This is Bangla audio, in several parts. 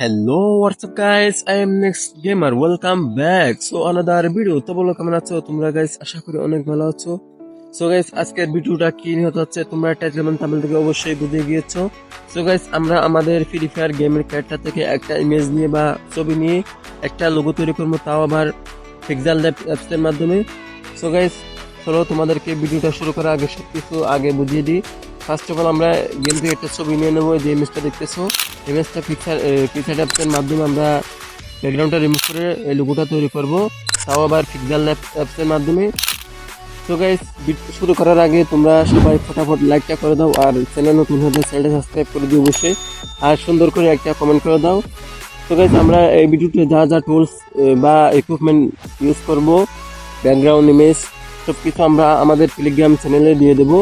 Hello what's up guys I am next gamer welcome back so another video তো বলো, কেমন আছো? তোমরা গাইস আশা করি অনেক ভালো আছো। সো গাইস আজকের ভিডিওটা কি নিয়ে হতে হচ্ছে তোমরা টাইটেল মানে তামিল থেকে অবশ্যই বুঝে গিয়েছো। সো গাইস আমরা আমাদের ফ্রি ফায়ার গেমের ক্যারেক্টার থেকে একটা ইমেজ নিয়ে বা ছবি নিয়ে একটা লোগো তৈরি করব। তাও আবার পিক্সেল ল্যাব অ্যাপসের মাধ্যমে। সো গাইস চলো তোমাদেরকে ভিডিওটা শুরু করার আগে সব কিছু আগে বুঝিয়ে দিই। ফার্স্ট অফ অল আমরা গেম থেকে একটা ছবি নিয়ে নেব যে ইমেজটা দেখতেছো। ইমেজটা পিকচার পিকচার অ্যাপসের মাধ্যমে আমরা ব্যাকগ্রাউন্ডটা রিমুভ করে লোগোটা তৈরি করব। তাও আবার পিক্সেল অ্যাপসের মাধ্যমে। তো গাইস শুরু করার আগে তোমরা সবাই ফটাফট লাইকটা করে দাও, আর চ্যানেল নতুন হলে চ্যানেলটা সাবস্ক্রাইব করে দিও অবশ্যই। আর সুন্দর করে একটা কমেন্ট করে দাও। তো গাইস আমরা এই ভিডিওতে যা যা টুলস বা ইকুইপমেন্ট ইউজ করব ব্যাকগ্রাউন্ড ইমেজ সব কিছু আমরা আমাদের টেলিগ্রাম চ্যানেলে দিয়ে দেবো।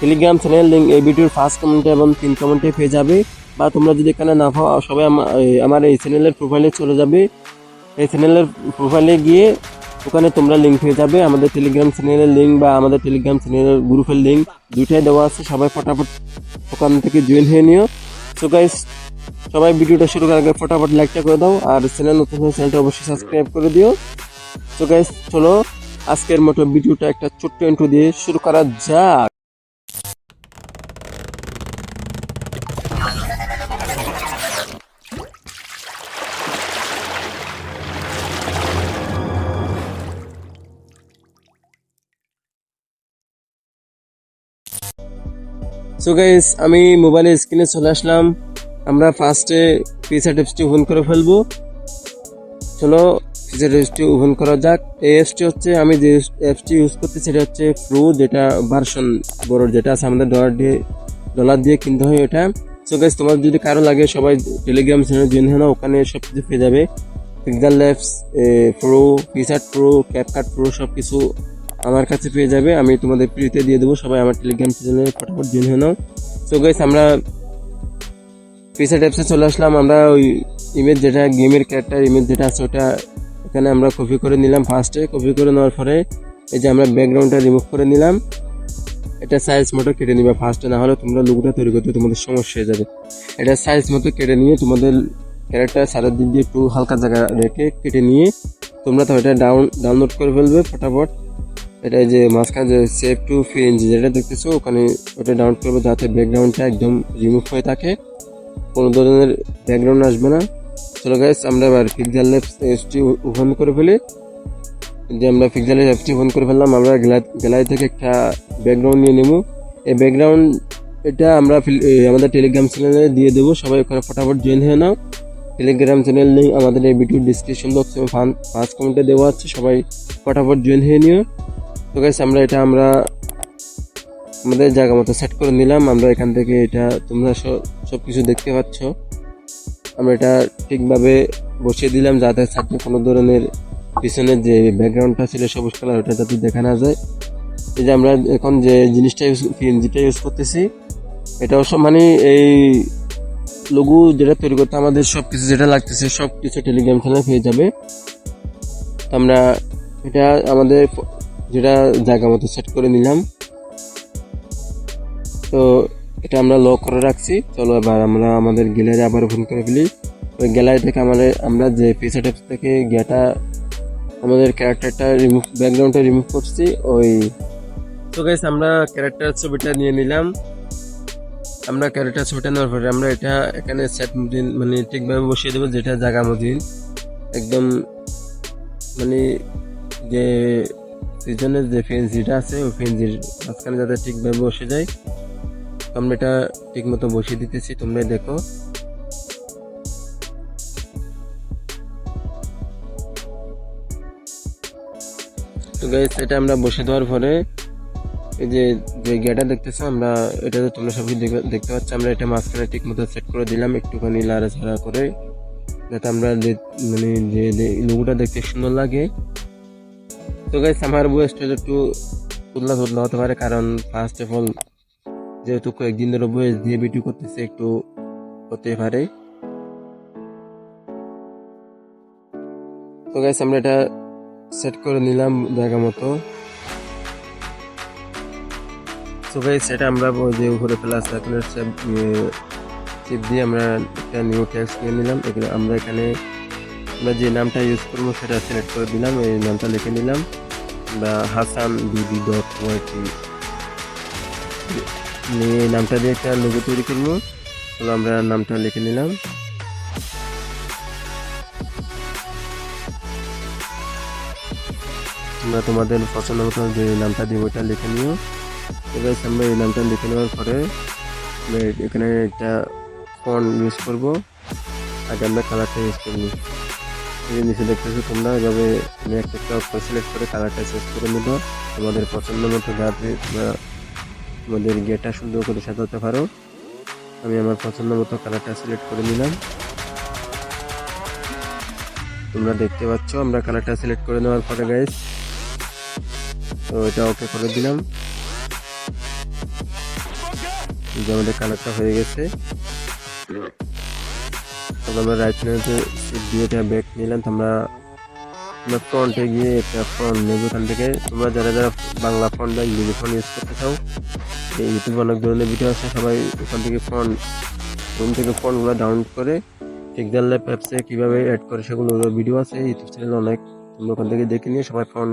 টেলিগ্রাম চ্যানেল লিঙ্ক এই ভিডিওর ফার্স্ট কমেন্টে এবং তিন কমেন্টে পেয়ে যাবে। বা তোমরা যদি এখানে না পাও, সবাই আমার এই চ্যানেলের প্রোফাইলে চলে যাবে। এই চ্যানেলের প্রোফাইলে গিয়ে ওখানে তোমরা লিঙ্ক পেয়ে যাবে। আমাদের টেলিগ্রাম চ্যানেলের লিঙ্ক বা আমাদের টেলিগ্রাম চ্যানেলের গ্রুপের লিঙ্ক দুইটাই দেওয়া আছে। সবাই ফটাফট ওখান থেকে জয়েন হয়ে নিও। সো গাইস সবাই ভিডিওটা শুরু করার আগে ফটাফট লাইকটা করে দাও আর চ্যানেল নতুন চ্যানেলটা অবশ্যই সাবস্ক্রাইব করে দিও। সো গাইস চলো আজকের মতো ভিডিওটা একটা ছোট্ট ইন্ট্রো দিয়ে শুরু করা যাক। সো গাইস আমি মোবাইলের স্ক্রিনে চলে আসলাম। আমরা ফার্স্টে পিসা টেপসটি ওপেন করে ফেলব। চলো পিসা টেপসটি ওপেন করা যাক। এই অ্যাপসটি হচ্ছে, আমি যে অ্যাপসটি ইউজ করতে সেটা হচ্ছে প্রো যেটা ভার্সন বড় যেটা আছে, আমাদের ডলার দিয়ে ডলার দিয়ে কিনতে হয় এটা সো গাইস তোমার যদি কারও লাগে, সবাই টেলিগ্রাম চ্যানেল হয় না ওখানে সব কিছু পেয়ে যাবে। Pixel Labs pro PicsArt pro CapCut pro সব কিছু আমার কাছে পেয়ে যাবে, আমি তোমাদের ফ্রিতে দিয়ে দেবো। সবাই আমার টেলিগ্রাম চ্যানেলে ফটাফট জয়েন হয়ে নাও। সো গাইস আমরা পিসাট অ্যাপসে চলে আসলাম। আমরা ওই ইমেজ যেটা গেমের ক্যারেক্টার ইমেজ যেটা আছে, ওটা এখানে আমরা কপি করে নিলাম ফার্স্টে কপি করে নেওয়ার পরে এই যে আমরা ব্যাকগ্রাউন্ডটা রিমুভ করে নিলাম। এটা সাইজ মতো কেটে নিবে ফার্স্টে না হলে তোমরা লুকটা তৈরি করতে তোমাদের সমস্যা হয়ে যাবে। এটা সাইজ মতো কেটে নিয়ে তোমাদের ক্যারেক্টার সারের দিক দিয়ে একটু হালকা জায়গা রেখে কেটে নিয়ে তোমরা তো এটা ডাউন ডাউনলোড করে ফেলবে ফটাফট। এটা যে মাঝখানে যে সেভ টু ফ্রেঞ্জ যেটা দেখতেছো, ওখানে ওটা ডাউন করবে, যাতে ব্যাকগ্রাউন্ডটা একদম রিমুভ হয়ে থাকে। কোনো ধরনের ব্যাকগ্রাউন্ড আসবে না। চলো গাইস আমরা এবার পিক্সেল অ্যাপসটি ওপেন করে ফেলি। যে আমরা পিক্সেলের অ্যাপসটি ওপেন করে ফেললাম, আমরা গ্যালারি থেকে একটা ব্যাকগ্রাউন্ড নিয়ে নেব। এই ব্যাকগ্রাউন্ড এটা আমরা আমাদের টেলিগ্রাম চ্যানেলে দিয়ে দেবো। সবাই ওখানে ফটাফট জয়েন হয়ে নাও। টেলিগ্রাম চ্যানেল লিঙ্ক আমাদের এই ভিডিও ডিসক্রিপশন বক্সে ফার্স্ট কমেন্টে দেওয়া আছে। সবাই ফটাফট জয়েন হয়ে নিও। তো গাইস আমরা এটা আমরা আমাদের জায়গা মতো সেট করে নিলাম। আমরা এখান থেকে এটা তোমরা সব কিছু দেখতে পাচ্ছ। আমরা এটা ঠিকভাবে বসিয়ে দিলাম যাতে সাথে কোনো ধরনের পিছনের যে ব্যাকগ্রাউন্ডটা ছিল, সবুজ কালার ওটা যাতে দেখা না যায়। এই যে আমরা এখন যে জিনিসটা ইউজ পিএনজিটা ইউজ করতেছি, এটা অবশ্য মানে এই লঘু যেটা তৈরি করতে আমাদের সব কিছু যেটা লাগতেছে সব কিছু টেলিগ্রাম চ্যানেল পেয়ে যাবে। আমরা এটা আমাদের যেটা জায়গা মতো সেট করে নিলাম। তো এটা আমরা লক করে রাখছি। চলো এবার আমরা আমাদের গ্যালারি আবার ওপেন করে ফেলি। ওই গ্যালারি থেকে আমাদের, আমরা যে পিসা টেপস থেকে গিয়াটা আমাদের ক্যারেক্টারটা রিমুভ ব্যাকগ্রাউন্ডটা রিমুভ করছি, ওই তো গাইস আমরা ক্যারেক্টার ছবিটা নিয়ে নিলাম। আমরা ক্যারেক্টার ছবিটা নেওয়ার পরে আমরা এটা এখানে সেট মানে ঠিকভাবে বসিয়ে দেবো যেটা জায়গা মদিন একদম মানে যে সিজনের যে ফেন্সিটা আছে, ওই ফেন্সির মাঝখানে যাতে ঠিকভাবে বসে যায় আমরা এটা ঠিক মতো বসিয়ে দিতেছি তোমরা দেখো। তো গাইস এটা আমরা বসে দেওয়ার পরে, এই যে যে গেটা দেখতেছো, আমরা এটা তো তোমরা সবই দেখতে পাচ্ছ, আমরা এটা মাঝখানে ঠিক মতো সেট করে দিলাম, একটুখানি লাড়াছাড়া করে, যাতে আমরা মানে যে লোগোটা দেখতে সুন্দর লাগে তো গাইস আমার বয়সটা একটু তুলনা তুলনা হতে পারে, কারণ ফার্স্ট অফ অল যেহেতু কয়েকদিন ধরে বয়স দিয়ে ভিডিও করতেছে, একটু হতে পারে। তো গাইস আমরা এটা সেট করে নিলাম জায়গা মতো। তো গাইস এটা আমরা যে উপরে প্লাস আইকনের চিপ দিয়ে আমরা একটা নিউ ট্যাক্স নিয়ে নিলাম। এখানে আমরা এখানে আমরা যে নামটা ইউজ করব সেটা সিলেক্ট করে দিলাম, এই নামটা লিখে নিলাম। বা হাসান বিবি ডট ওয়াইটি নিয়ে নামটা দিয়ে একটা লোগো তৈরি করব। তাহলে আমরা নামটা লিখে নিলাম। তোমরা তোমাদের পছন্দ মতো যে নামটা দিব ওটা লিখে নিও। এবার আমরা এই নামটা লিখে নেওয়ার পরে এখানে একটা ফোন ইউজ করব। আগে আমরা কালারটা ইউজ করব যে নিচে দেখতেছো তোমরা? এভাবে আমি একটা একটা অক্ষর সিলেক্ট করে কালারটা চেঞ্জ করে নিব তোমাদের পছন্দ মতো যাতে তোমাদের গেটটা সুন্দর করে সাজাতে পারো। আমি আমার পছন্দ মতো কালারটা সিলেক্ট করে নিলাম। তোমরা দেখতে পাচ্ছ, আমরা কালারটা সিলেক্ট করে নেওয়ার পরে গাইস তো এটা ওকে করে দিলাম। যে আমাদের কালারটা হয়ে গেছে। আমরা রাইট প্যানেলে সিট দিয়ে এটা ব্যাক নিলাম, তোমরা তোমরা ফ্রন্টে গিয়ে একটা ফ্রন্ট নেবে ওখান থেকে। তোমরা যারা যারা বাংলা ফন্ট বা ইংরেজি ফন্ট ইউজ করতে চাও, এই ইউটিউবে অনেক ধরনের ভিডিও আছে, সবাই ওখান থেকে ফন্ট রুম থেকে ফন্টগুলো ডাউনলোড করে পিক্সেল ল্যাব অ্যাপসে কীভাবে অ্যাড করে সেগুলো ভিডিও আছে ইউটিউব চ্যানেলে অনেক। তোমরা ওখান থেকে দেখে নিয়ে সবাই ফন্ট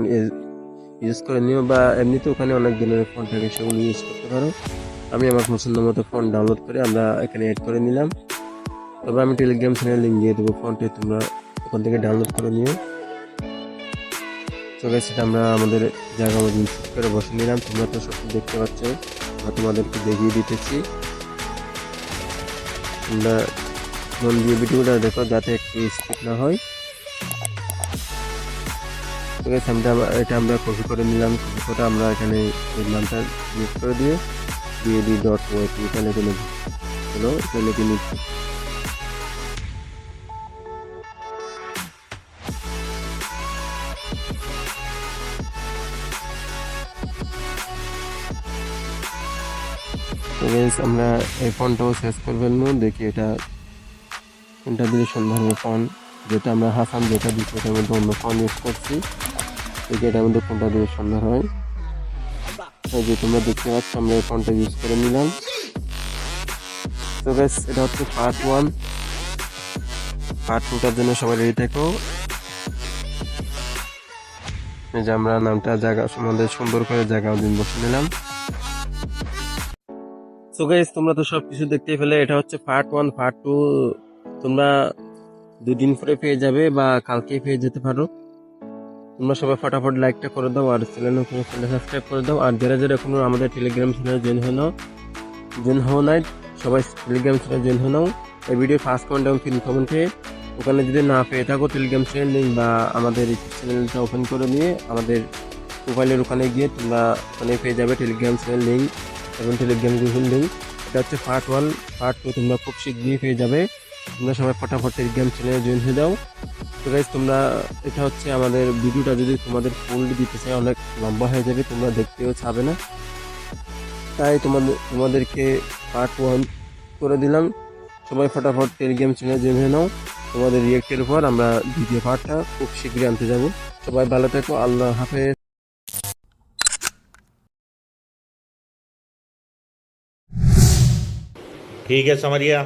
ইউজ করে নিও বা এমনিতে ওখানে অনেক ধরনের ফোন থাকে, সেগুলো ইউজ করতে পারো। আমি আমার পছন্দ মতো ফোন ডাউনলোড করে আমরা এখানে অ্যাড করে নিলাম। তবে আমি টেলিগ্রাম চ্যানেল লিঙ্ক দিয়ে দেবো ফোনটি তোমরা ওখান থেকে ডাউনলোড করে নিও। guys, সেটা আমরা আমাদের জায়গা মতো সেট করে বসে নিলাম। তোমরা তো সব দেখতে পাচ্ছ। আমরা তোমাদেরকে দেখিয়ে দিতেছি। তোমরা মন দিয়ে ভিডিওটা দেখো যাতে একটু স্কিপ না হয়। আমরা এটা আমরা কপি করে নিলাম। কপি করে আমরা এখানে এই নামটা ইউজ করে দিয়ে দিয়ে দিই ডট লিখে নেব হলো এটা লিখে নিচ্ছি। তো আমরা এই ফোনটাও শেষ করে ফেলব দেখি এটা কোনটা দিলে হবে ফোন যেটা আমরা হাসান যেটা দিচ্ছি, এটার মধ্যে অন্য ফোন ইউজ করছি। দেখি এটার মধ্যে কোনটা দিলে সুন্দর হয়। যে তোমরা দেখতে পাচ্ছ, আমরা এই ফোনটা ইউজ করে নিলাম। তো বেশ এটা হচ্ছে পার্ট ওয়ান পার্ট টুটার জন্য সবাই রেডি থাকো। যে আমরা নামটা, জায়গা সম্বন্ধে সুন্দর করে জায়গা দিন বসে নিলাম। সো গাইস তোমরা তো সব কিছু দেখতে পেলে, এটা হচ্ছে পার্ট ওয়ান পার্ট টু তোমরা দুদিন পরে পেয়ে যাবে বা কালকে পেয়ে যেতে পারো। তোমরা সবাই ফটাফট লাইকটা করে দাও আর চ্যানেল সাবস্ক্রাইব করে দাও। আর যারা যারা এখনও আমাদের টেলিগ্রাম চ্যানেলে জয়েন হয়ে নাও জয়েন হও নাই, সবাই টেলিগ্রাম চ্যানেল জয়েন হয়ে নাও। এই ভিডিও ফার্স্ট কমেন্ট এবং পিন কমেন্টে ওখানে যদি না পেয়ে থাকো টেলিগ্রাম চ্যানেল লিঙ্ক বা আমাদের ইউটিউব চ্যানেলটা ওপেন করে নিয়ে, আমাদের প্রোফাইলের ওখানে গিয়ে তোমরা ওখানে পেয়ে যাবে টেলিগ্রাম চ্যানেল লিঙ্ক এবং টেলিগ্রাম লিঙ্ক এটা হচ্ছে পার্ট ওয়ান পার্ট টু তোমরা খুব শীঘ্রই পেয়ে যাবে। তোমরা সবাই ফটাফট টেলিগ্রাম চ্যানেলে জয়েন হয়ে যাও। তো গাইজ তোমরা এটা হচ্ছে আমাদের ভিডিওটা যদি তোমাদের ফুল দিতে চাই অনেক লম্বা হয়ে যাবে, তোমরা দেখতেও চাবে না। তাই তোমাদের, তোমাদেরকে পার্ট ওয়ান করে দিলাম। সবাই ফটাফট টেলিগ্রাম চ্যানেলে জয়েন হয়ে নাও। তোমাদের রিয়েক্টের উপর আমরা দ্বিতীয় পার্টটা খুব শীঘ্রই আনতে যাব। সবাই ভালো থেকো, আল্লাহ হাফেজ। ठीक है समरिया।